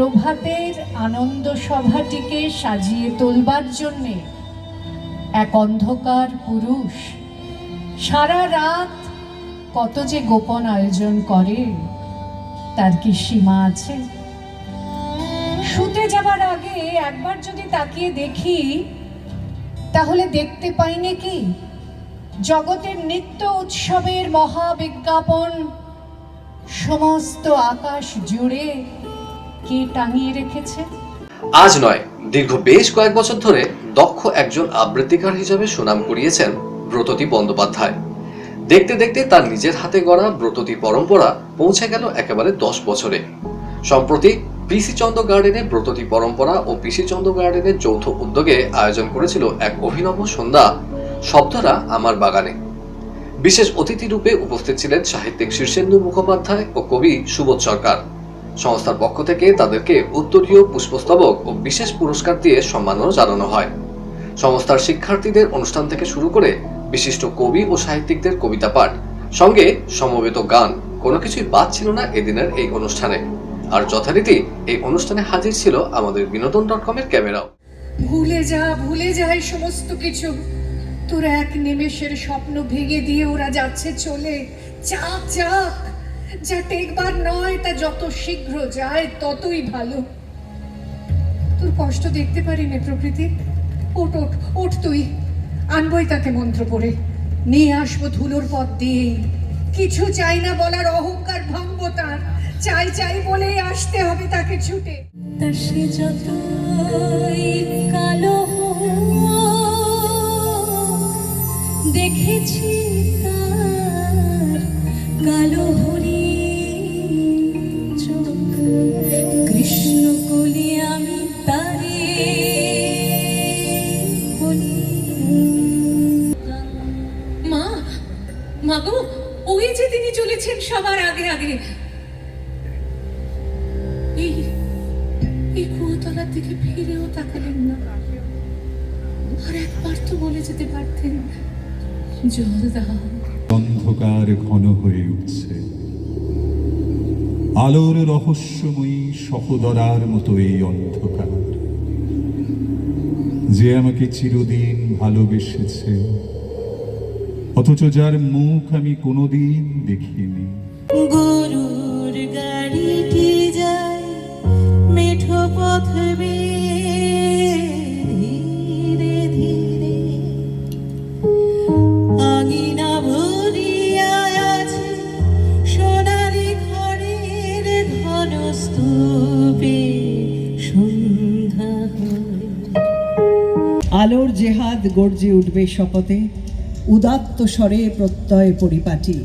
প্রভাতের আনন্দ সভাটিকে সাজিয়ে তোলবার জন্যে এক অন্ধকার পুরুষ সারা রাত কত যে গোপন আয়োজন করে, তার কি সীমা আছে? শুতে যাবার আগে একবার যদি তাকিয়ে দেখি, তাহলে দেখতে পাই নাকি জগতের নিত্য উৎসবের মহাবিজ্ঞাপন সমস্ত আকাশ জুড়ে কে টাঙিয়ে রেখেছে? আজ নয়, দীর্ঘ বেশ কয়েক বছর ধরে দক্ষ একজন আবৃত্তিকার হিসেবে সুনাম কুড়িয়েছেন ব্রততী বন্দ্যোপাধ্যায়। দেখতে দেখতে তার নিজের হাতে গড়া ব্রততী পরম্পরা পৌঁছে গেল একেবারে দশ বছরে। সম্প্রতি পিসি চন্দ্র গার্ডেনে ব্রততী পরম্পরা ও পিসি চন্দ্র গার্ডেনের যৌথ উদ্যোগে আয়োজন করেছিল এক অভিনব সন্ধ্যা, শব্দরা আমার বাগানে। বিশেষ অতিথি রূপে উপস্থিত ছিলেন সাহিত্যিক শীর্ষেন্দু মুখোপাধ্যায় ও কবি সুবোধ সরকার। সংস্থার পক্ষ থেকে তাদেরকে উত্তরীয় পুষ্পস্তবক ও বিশেষ পুরস্কার দিয়ে সম্মাননা জানানো হয়। সংস্থার শিক্ষার্থীদের অনুষ্ঠান থেকে শুরু করে বিশিষ্ট কবি ও সাহিত্যিকদের কবিতা পাঠ, সঙ্গে সমবেত গান, কোনো কিছুই বাদ ছিল না এদিনের এই অনুষ্ঠানে। আর যথারীতি এই অনুষ্ঠানে হাজির ছিল আমাদের বিনোদন ডট কমের ক্যামেরাও। ভুলে যা, ভুলে যায় সমস্ত কিছু। তোর এক নিমেষের স্বপ্ন ভেঙে দিয়ে ওরা যাচ্ছে চলে। চাক চাক যা টেকবার নয়, তা যত শীঘ্র যায়, ততই ভালো। তোর কষ্ট দেখতে পারি না, প্রকৃতি। ওট ওট ওঠ তুই। আনবই তাকে মন্ত্র পড়ে। নিয়ে আসব ধুলোর পথ দিয়েই। কিছু চাই না বলার অহংকার ভাঙবো তার। চাই চাই বলেই আসতে হবে তাকে ছুটে। তা সে যতই কালো দেখেছি কালো সবার আগে আগে। এই এই কুয়োতলার দিকে ফিরেও তাকালেন না। আর একবার তো বলে যেতে পারতেন জল দাও অন্ধকার ঘন হয়ে উঠছে। আলোর রহস্যময়ী সহদরার মতো এই অন্ধকার। যে আমাকে চিরদিন ভালোবেসেছে অথচ যার মুখ আমি কোনোদিন দেখিনি। গরুর গাড়িটি যায় মেঠো পথ ধীরে ধীরে। আঙিনা ভরিয়া আছে সোনালি ঘরের ধন স্তূপে সন্ধ্যা আলোর জেহাদ গর্জে উঠবে শপথে। উদাত্ত স্বরে প্রত্যয় পরিপাটি।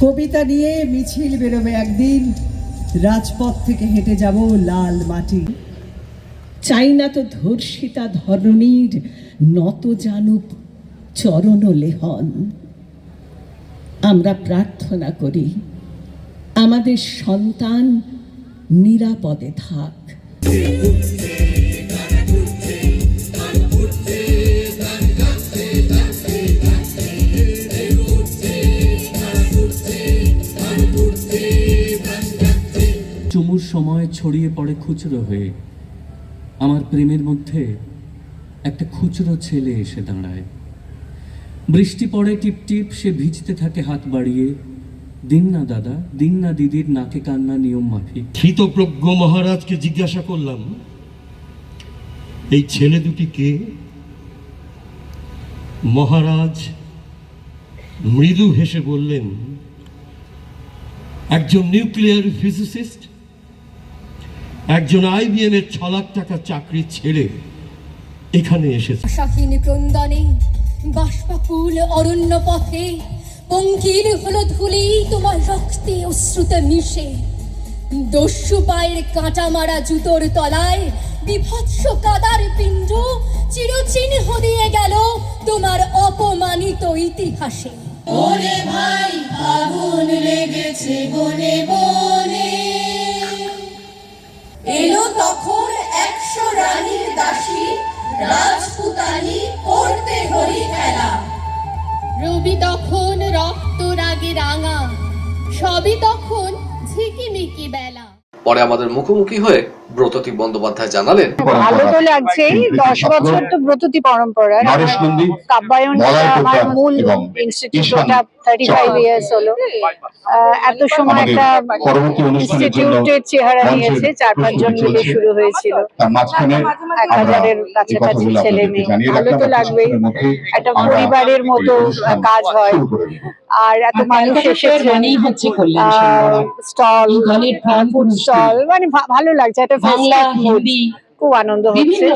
কবিতা নিয়ে মিছিল বেরোবে একদিন, রাজপথ থেকে হেঁটে যাব লাল মাটি। চাই না তো ধর্ষিতা ধরণীর নত জানুক চরণ লেহন। আমরা প্রার্থনা করি, আমাদের সন্তান নিরাপদে থাক। চুমুর সময় ছড়িয়ে পড়ে খুচরো হয়ে। আমার প্রেমের মধ্যে একটা খুচরো ছেলে এসে দাঁড়ায়। বৃষ্টি পড়ে, টিপটিপ, সে ভিজতে থাকে হাত বাড়িয়ে। দিন না দাদা, দিন না দিদির নাকে কান্না নিয়ম মাফিক। ক্ষিতপ্রজ্ঞ মহারাজকে জিজ্ঞাসা করলাম, এই ছেলে দুটি কে? মহারাজ মৃদু হেসে বললেন, একজন নিউক্লিয়ার ফিজিসিস্ট একজন আইবিএম এর ছ লাখ টাকা চাকরি ছেড়ে এখানে এসেছে। আশাহীন ক্রন্দনে বাষ্পাকুল অরণ্য পথে পঙ্কিল হলো ধুলি তোমার রক্তে অশ্রুতে মিশে। দস্যু পায়ের কাঁটা মারা জুতোর তলায় বিভৎস কাদার পিণ্ড চিরচিহ্ন দিয়ে গেল তোমার অপমানিত ইতিহাসে। ওরে ভাই রবি তখন রক্ত রাগে রাঙা সবই তখন ঝিকিমিকি বেলা। পরে আমাদের মুখোমুখি হয়ে ব্রততী বন্দ্যোপাধ্যায় জানালেন ভালো তো লাগছে দশ বছর তো ব্রততী পরম্পরা। কাব্যায়ন আমার মূল এবং ইনস্টিটিউট থার্টি ফাইভ। ইয়ার্স হলো। আহ, এত সময় একটা ইনস্টিটিউটের চেহারা নিয়েছে চার পাঁচজন মিলে শুরু হয়েছিল। এক হাজারের কাছাকাছি ছেলে মেয়ে। ভালো তো লাগবেই। একটা পরিবারের মতো কাজ হয়। আর এত মানুষ এসেছে হচ্ছে কল্যাণ সিংহরা স্টল ফুড স্টল মানে ভা- ভালো লাগছে একটা বাংলা খুব আনন্দ হচ্ছে।